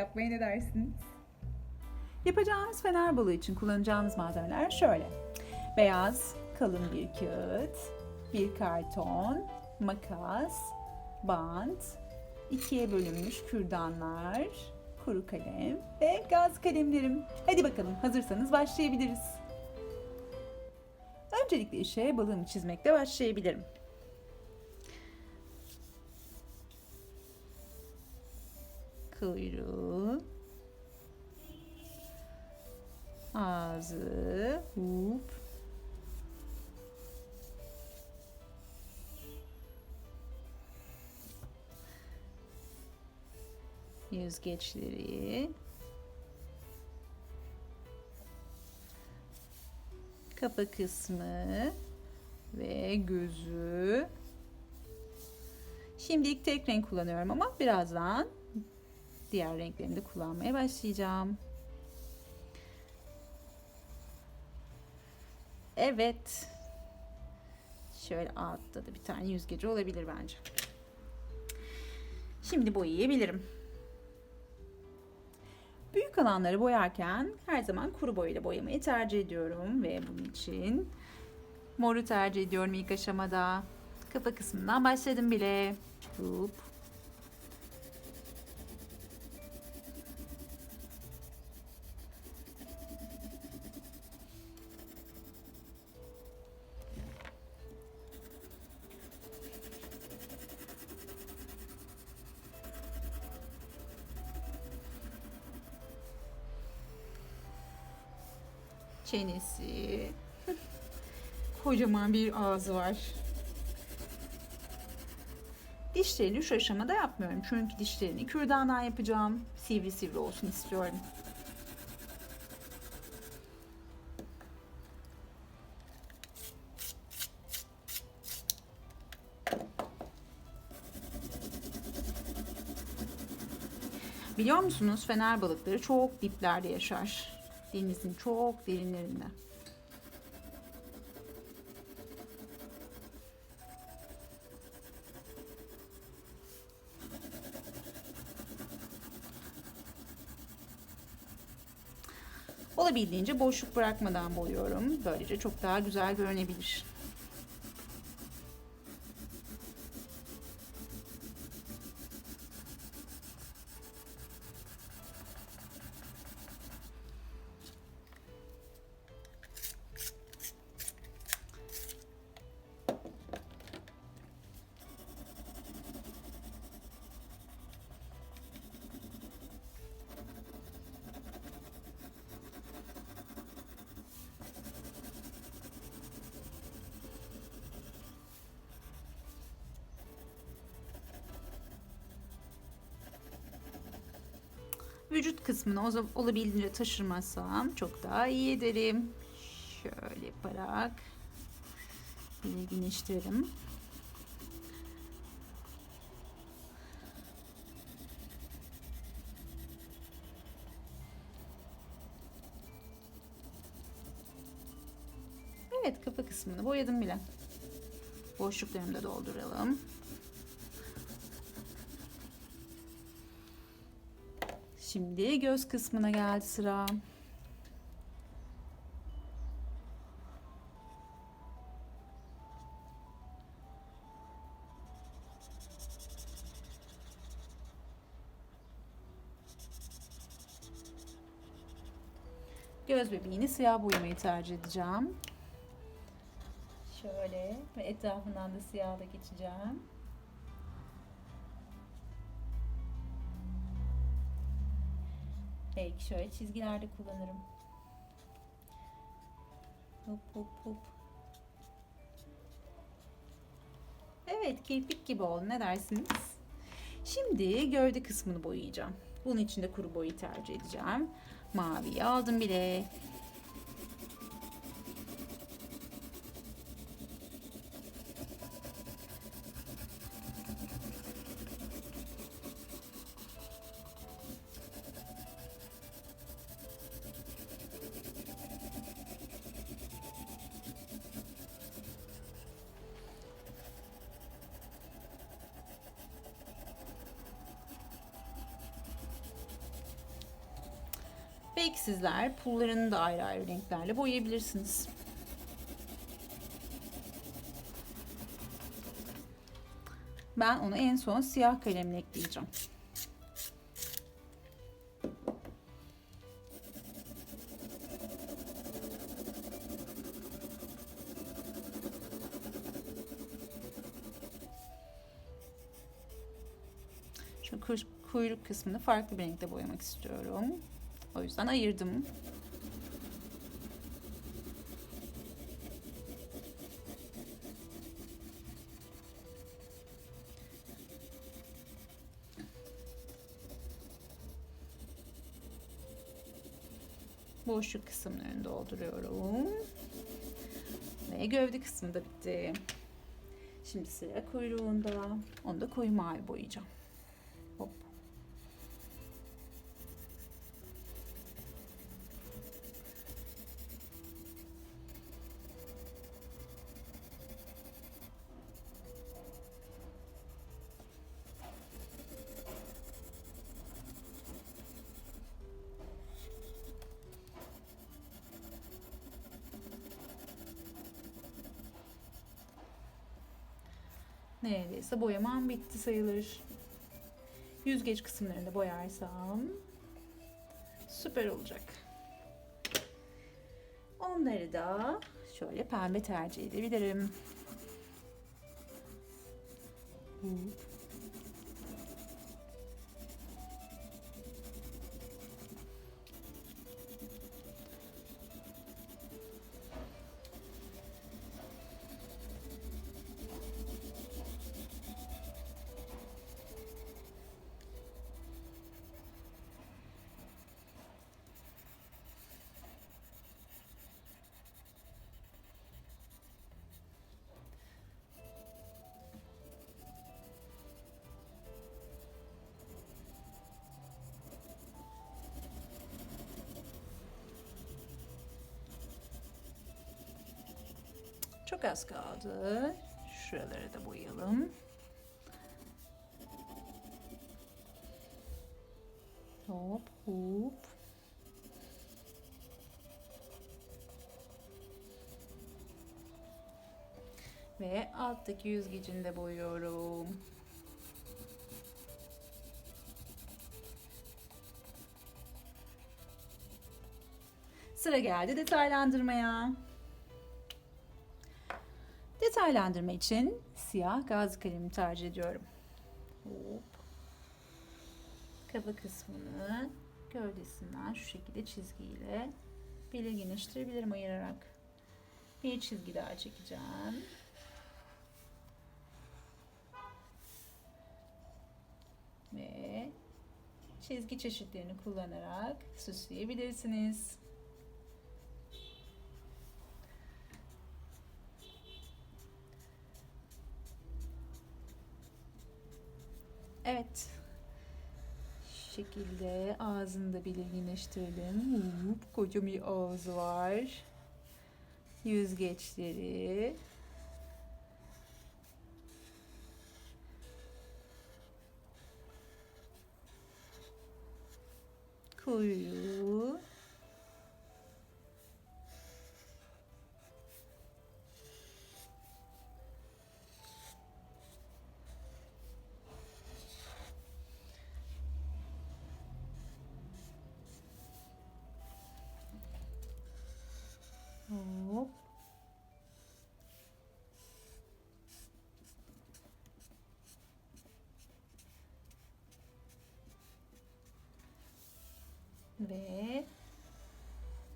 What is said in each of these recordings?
Yapmaya ne dersiniz? Yapacağımız fener balığı için kullanacağımız malzemeler şöyle. Beyaz, kalın bir kağıt, bir karton, makas, bant, ikiye bölünmüş kürdanlar, kuru kalem ve gaz kalemlerim. Hadi bakalım hazırsanız başlayabiliriz. Öncelikle işe balığımı çizmekle başlayabilirim. Kuyruğu, ağzı, hup, yüzgeçleri, kafa kısmı ve gözü. Şimdilik tek renk kullanıyorum ama birazdan diğer renklerini de kullanmaya başlayacağım. Evet. Şöyle altta da bir tane yüzgeci olabilir bence. Şimdi boyayabilirim. Büyük alanları boyarken her zaman kuru boyayla boyamayı tercih ediyorum ve bunun için moru tercih ediyorum ilk aşamada. Kafa kısmından başladım bile. Hop. Çenesi. Kocaman bir ağzı var. Dişlerini şu aşamada yapmıyorum. Çünkü dişlerini kürdandan yapacağım. Sivri sivri olsun istiyorum. Biliyor musunuz fener balıkları çok diplerde yaşar. Denizin çok derinlerinde. Olabildiğince boşluk bırakmadan boyuyorum. Böylece çok daha güzel görünebilir. Vücut kısmını olabildiğince taşırmazsam çok daha iyi ederim. Şöyle yaparak belirginleştirelim. Evet kafa kısmını boyadım bile. Boşluklarını da dolduralım. Şimdi göz kısmına geldi sıra. Göz bebeğini siyah boyamayı tercih edeceğim. Şöyle ve etrafından da siyahla geçeceğim. Belki şöyle çizgilerde kullanırım. Hop hop hop. Evet kirpik gibi oldu ne dersiniz? Şimdi gövde kısmını boyayacağım. Bunun için de kuru boyu tercih edeceğim. Maviyi aldım bile. Belki sizler pullarını da ayrı ayrı renklerle boyayabilirsiniz. Ben onu en son siyah kalemle ekleyeceğim. Şu kuy- kuyruk kısmını farklı bir renkte boyamak istiyorum. O yüzden ayırdım. Boşluk kısımlarını dolduruyorum. Ve gövde kısmı da bitti. Şimdi sıra kuyruğunda. Onu da koyu mavi boyayacağım. Neredeyse boyamam bitti sayılır. Yüzgeç kısımlarını da boyarsam süper olacak. Onları da şöyle pembe tercih edebilirim. Çok az kaldı. Şuraları da boyayalım. Hop hop. Ve alttaki yüzgecini de boyuyorum. Sıra geldi detaylandırmaya. Detaylandırma için siyah gaz kalemi tercih ediyorum. Hop. Kafa kısmını gövdesinden şu şekilde çizgiyle belirginleştirebilirim ayırarak. Bir çizgi daha çekeceğim. Ve çizgi çeşitlerini kullanarak süsleyebilirsiniz. Evet. Şu şekilde ağzını da belirginleştirdim. Hop, koca bir ağzı var. Yüzgeçleri. Kuyruğu.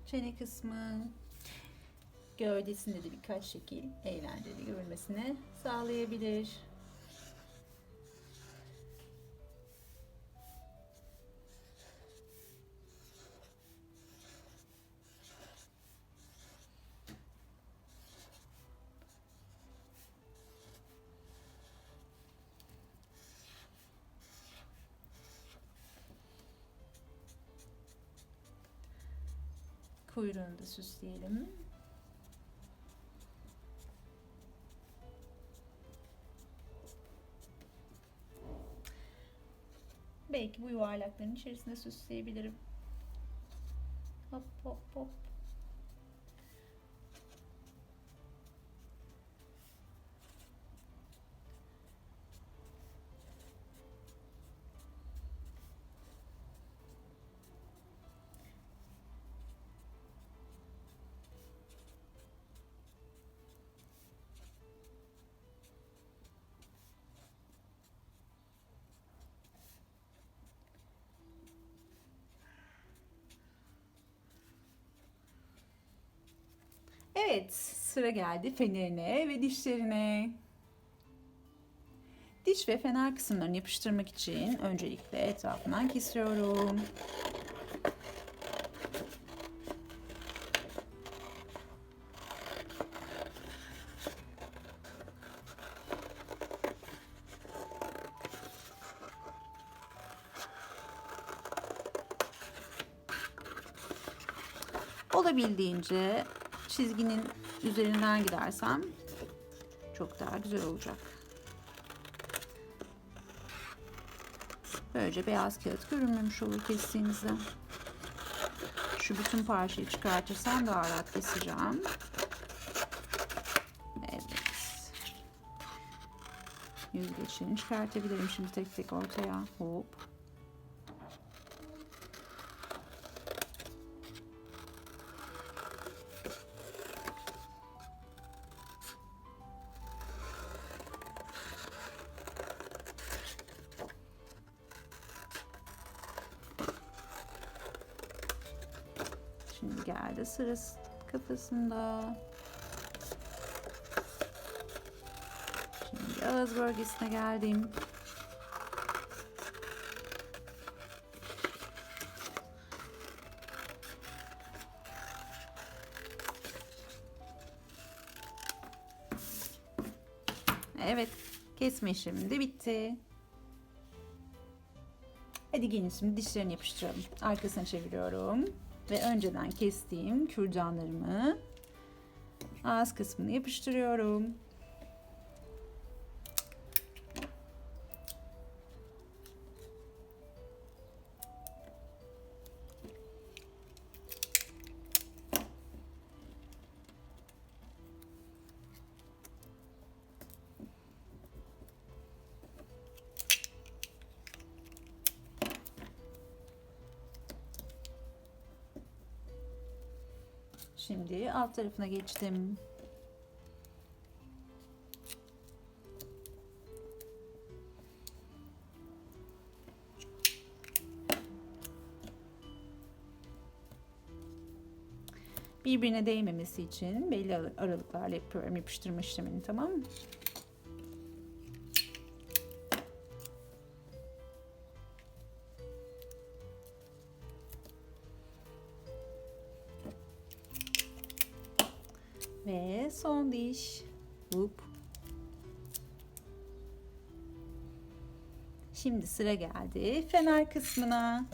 Çene kısmı gövdesinde de birkaç şekil eğlenceli görünmesini sağlayabilir. Kuyruğunu da süsleyelim. Belki bu yuvarlakların içerisinde süsleyebilirim. Hop hop hop. Evet, sıra geldi fenerine ve dişlerine. Diş ve fener kısımlarını yapıştırmak için öncelikle etrafından kesiyorum. Olabildiğince çizginin üzerinden gidersem çok daha güzel olacak. Böylece beyaz kağıt görünmemiş olur kestiğinizde. Şu bütün parçayı çıkartırsam daha rahat keseceğim. Evet. Yüzgeçlerini çıkartabilirim şimdi tek tek ortaya. Hop. Geldi sırası kafasında. Şimdi ağız bölgesine geldim. Evet, kesme işlemi de bitti. Hadi gelin şimdi dişlerini yapıştıralım. Arkasına çeviriyorum ve önceden kestiğim kürdanlarımı ağız kısmını yapıştırıyorum. Şimdi alt tarafına geçtim. Birbirine değmemesi için belli aralıklarla yapıyorum yapıştırma işlemini tamam mı? Ve son diş. Hop. Şimdi sıra geldi fener kısmına.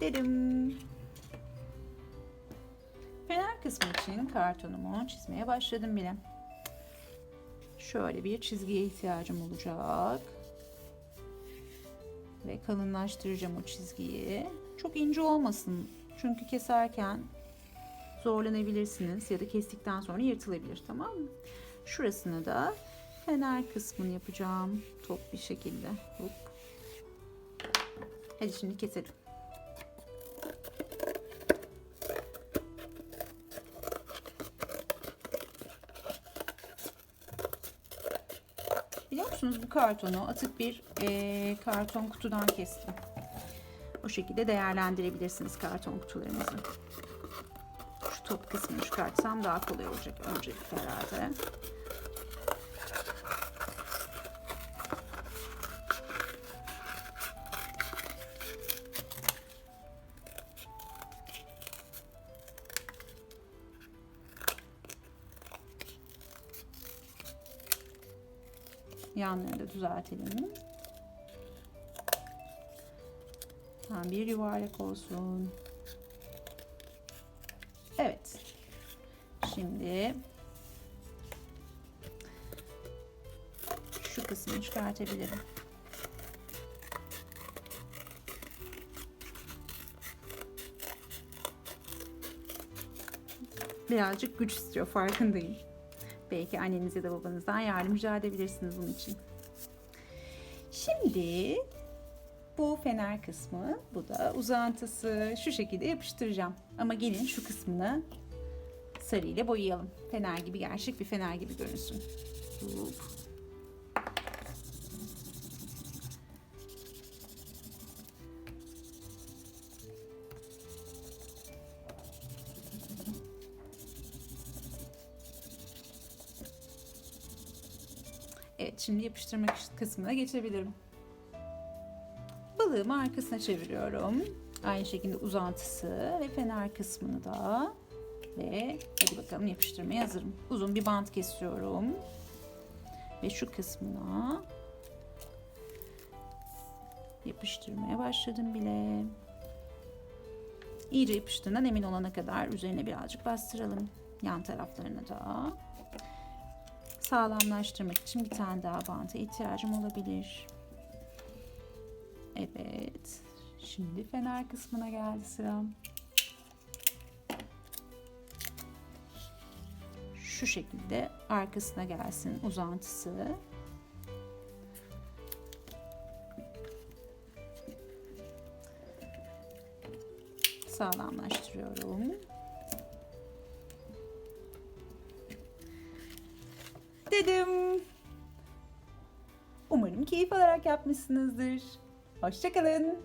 Dedim. Fener kısmı için kartonumu çizmeye başladım bile. Şöyle bir çizgiye ihtiyacım olacak. Ve kalınlaştıracağım o çizgiyi. Çok ince olmasın. Çünkü keserken zorlanabilirsiniz ya da kestikten sonra yırtılabilir tamam mı? Şurasını da fener kısmını yapacağım top bir şekilde. Hop. Hadi şimdi keselim. Biliyor musunuz bu kartonu atık bir e, karton kutudan kestim. O şekilde değerlendirebilirsiniz karton kutularınızı top kısmını çıkartsam daha kolay olacak öncelikle herhalde. Yanlarını da düzeltelim. Tam bir yuvarlak olsun. Çıkartabilirim. birazcık güç istiyor farkındayım. Belki anneniz ya da babanızdan yardım rica edebilirsiniz bunun için. Şimdi bu fener kısmı, bu da uzantısı. Şu şekilde yapıştıracağım. Ama gelin şu kısmını sarı ile boyayalım. Fener gibi, gerçek bir fener gibi görünsün. Hop. Evet, şimdi yapıştırma kısmına geçebilirim. Balığımı arkasına çeviriyorum. Aynı şekilde uzantısı ve fener kısmını da. Ve hadi bakalım yapıştırmaya hazırım. Uzun bir bant kesiyorum. Ve şu kısmına yapıştırmaya başladım bile. İyice yapıştığından emin olana kadar üzerine birazcık bastıralım. Yan taraflarına da. Sağlamlaştırmak için bir tane daha banta ihtiyacım olabilir. Evet. Şimdi fener kısmına geldi sıram. Şu şekilde arkasına gelsin uzantısı. Sağlamlaştırıyorum. Dedim. Umarım keyif alarak yapmışsınızdır. Hoşçakalın.